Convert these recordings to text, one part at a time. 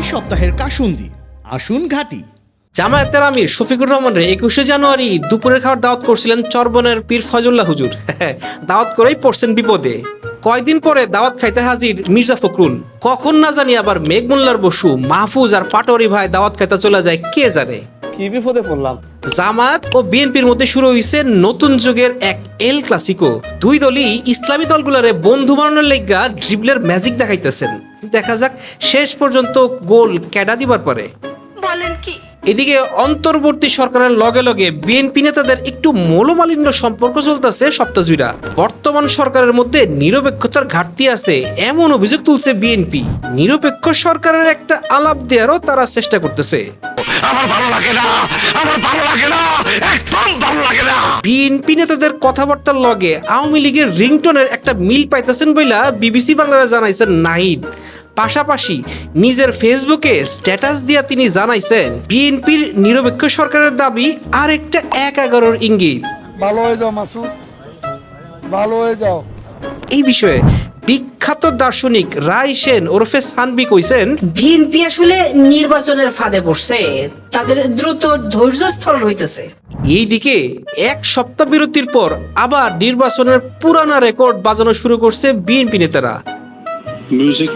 এই সপ্তাহের কাসুন্দি। আসুন ঘাটি। জামায়াতের আমির শফিকুর রহমানের একুশে জানুয়ারি দুপুরের খাবার দাওয়াত করছিলেন চরবনের পীর ফজুল্লাহ হুজুর। দাওয়াত করেই পড়ছেন বিপদে। কয়দিন পরে দাওয়াত খাইতে হাজির মির্জা ফখরুল। কখন না জানি আবার মেঘ মোল্লার বসু মাহফুজ আর পাটোয়ারি ভাই দাওয়াত খাইতে চলে যায় কে জানে? কি বিপদে পড়লাম? জামাত ও বিএনপির মধ্যে শুরু হয়েছে নতুন যুগের এক এল ক্লাসিকো। দুই দলই ইসলামী দলগুলারে বন্ধু বানানোর লেগা ড্রিবলের ম্যাজিক দেখাইতেছেন। দেখা যাক শেষ পর্যন্ত গোল ক্যাডা দিবার পরে। বলেন কি? এদিকে অন্তর্বর্তী সরকারের লগে লগে বিএনপি নেতাদের একটু মৌলমালিন্য সম্পর্ক চলতেছে সপ্তাহ জুড়া বর্তমান সরকারের মধ্যে নিরপেক্ষতার ঘাটতি আছে এমন অভিযোগ তুলছে বিএনপি। নিরপেক্ষ সরকারের একটা আলাপ দেওয়ারও তারা চেষ্টা করতেছে। আমার ভালো লাগে না আমার ভালো লাগে না একদম ভালো লাগে না। বিএনপি নেতাদের কথাবার্তার লগে আওয়ামী লীগের রিংটনের একটা মিল পাইতেছেন বইলা বিবিসি বাংলারা জানাইছেন নাহিদ। পাশাপাশি নিজের ফেসবুকে স্ট্যাটাস দিয়া তিনি জানাইছেন বিএনপির নিরপেক্ষ সরকারের দাবি আর একটা এক এগারোর ইঙ্গিত। ভালো হয়ে যাও মাসুদ। ভালো হয়ে যাও। এই বিষয়ে বিখ্যাত দার্শনিক রায় সেন ওরফে সানবি কইছেন বিএনপি আসলে নির্বাচনের ফাঁদে পড়ছে তাদের দ্রুত ধৈর্য স্থল হইতেছে। এইদিকে এক সপ্তাহ বিরতির পর আবার নির্বাচনের পুরানা রেকর্ড বাজানো শুরু করছে বিএনপি নেতারা। Music.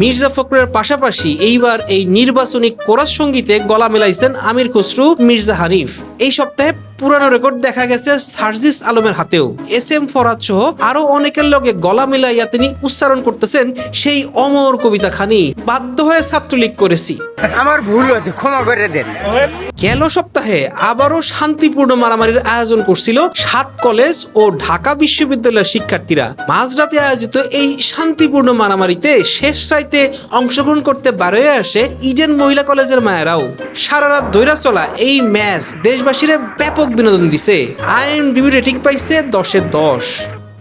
মির্জা ফখরের পাশাপাশি এইবার এই নির্বাচনী কোরাস সঙ্গীতে গলা মেলাইছেন আমির খসরু, মির্জা হানিফ। এই সপ্তাহে পুরানো রেকর্ড দেখা গেছে সার্জিস আলমের হাতেও। এস এম ফরাজ সহ আরও অনেকের লগে গলা মিলাইয়া তিনি উচ্চারণ করতেছেন সেই অমর কবিতা খানি। বাধ্য হয়ে ছাত্রলীগ করেছি। আমার ভুল হয়েছে, ক্ষমা করে দেন। গেল সপ্তাহে আবারও শান্তিপূর্ণ মারামারির আয়োজন করছিল সাত কলেজ ও ঢাকা বিশ্ববিদ্যালয়ের শিক্ষার্থীরা। মাঝরাতে আয়োজিত এই শান্তিপূর্ণ মারামারিতে শেষ রাইতে অংশগ্রহণ করতে বারোয় আসে ইডেন মহিলা কলেজের মায়েরাও। সারা রাত দৈরা চলা এই ম্যাচ দেশবাসীরা ব্যাপক বিনোদন দিছে। আইএমডিবি রেটিং পাইছে দশে দশ।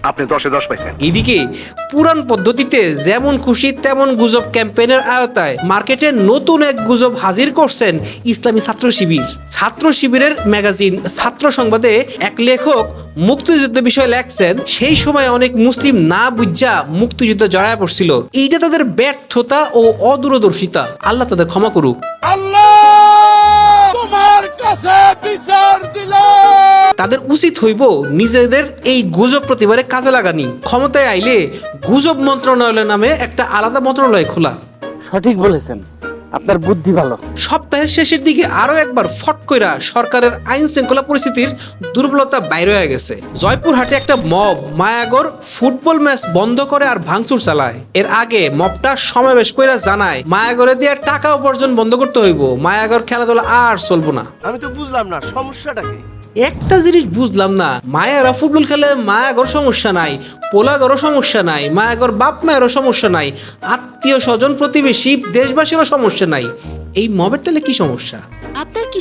আপনি দশে দশ পাইছেন। এদিকে পুরান পদ্ধতিতে যেমন খুশি তেমন গুজব ক্যাম্পেইনের আয়তায় মার্কেটে নতুন এক গুজব হাজির করছেন ইসলামী ছাত্র শিবির। ছাত্র শিবিরের ম্যাগাজিন ছাত্র সংবাদে এক লেখক মুক্তিযুদ্ধ বিষয়ে লেখছেন সেই সময় অনেক মুসলিম না বুঝা মুক্তিযুদ্ধ জড়ায় পড়ছিল। এইটা তাদের ব্যর্থতা ও অদূরদর্শিতা। আল্লাহ তাদের ক্ষমা করুক। তোমার কাছে বিচার দিল তাদের উচিত হইব নিজেদের এই গুজব প্রতিবারে কাজে লাগানি। ক্ষমতায় আইলে গুজব মন্ত্রণালয় নামে একটা আলাদা মন্ত্রণালয় খোলা। সঠিক বলেছেন। আপনার বুদ্ধি ভালো। সপ্তাহের শেষের দিকে আরও একবার ফট কইরা সরকারের আইন শৃঙ্খলা পরিস্থিতির দুর্বলতা বাইরে হয়ে গেছে। জয়পুরহাটে একটা মব মায়াগর ফুটবল ম্যাচ বন্ধ করে আর ভাঙচুর চালায়। এর আগে মবটা সমাবেশ কইরা জানায় মায়াগরে দিয়ে টাকা উপার্জন বন্ধ করতে হইব। মায়াগর খেলাধুলা আর চলবো না। আমি তো বুঝলাম না সমস্যাটা কি? একটা জিনিস বুঝলাম না মায়েরা ফুটবল খেলে মায়াগর সমস্যা নাই পোলাগরও সমস্যা নাই মায়াগর বাপ মায়েরও সমস্যা নাই আত্মীয় স্বজন প্রতিবেশী দেশবাসীরও সমস্যা নাই। এই মবের তাহলে কি সমস্যা?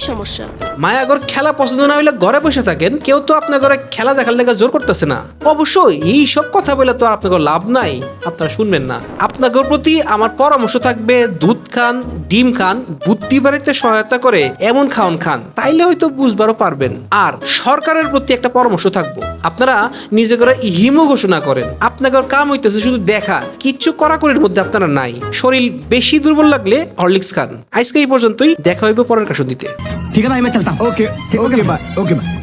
সমস্যা? মায়াগর খেলা পছন্দ না হলে ঘরে বসে থাকেন, কেউ তো আপনার ঘরে খেলা দেখার লেগে জোর করতেছে না। অবশ্যই, এই সব কথা বলে তো আপনাদের লাভ নাই, আপনারা শুনবেন না। আপনাদের প্রতি আমার পরামর্শ থাকবে, দুধ খান, ডিম খান, বুদ্ধি বাড়িতে সহায়তা করে এমন খাওয়ান খান, তাইলে হয়তো বুঝবারও পারবেন। আর সরকারের প্রতি একটা পরামর্শ থাকব, আপনারা নিজে করে হিমো ঘোষণা করেন। আপনাদের কাম হইতেছে শুধু দেখা কিচ্ছু কড়াকড়ির মধ্যে আপনারা নাই। শরীর বেশি দুর্বল লাগলে হরলিক্স খান। আজকে এই পর্যন্তই, দেখা হইবে পরের কাশুন দিতে ठीक है भाई मैं चलता हूँ। Okay okay bye okay bye